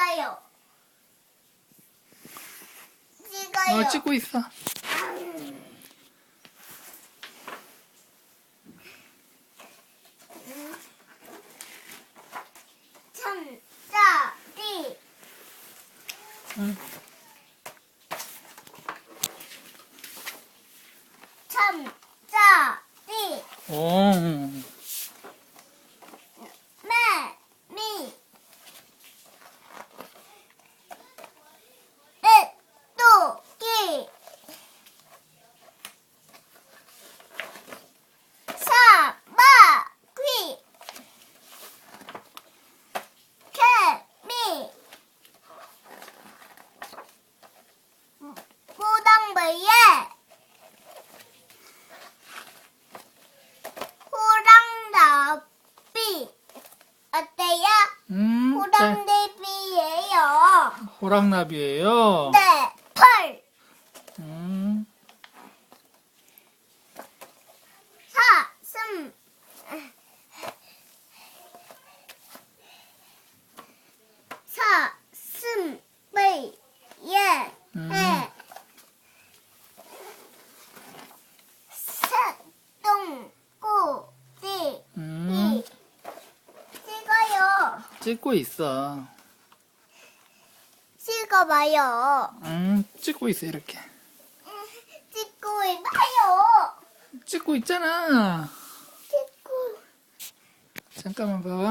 찍어요. 찍어요. 어, 찍고 있어. 참짜리. 응. 참짜리. 오. 호랑나비예요. 호랑나비예요. 네, 펄. 음, 사슴. 사슴을 예. 음. 해. 새똥꼬지. 음, 찍고 있어. 찍어봐요. 음, 찍고 있어, 이렇게. 찍고 봐요. 찍고 있잖아. 찍고. 잠깐만 봐봐.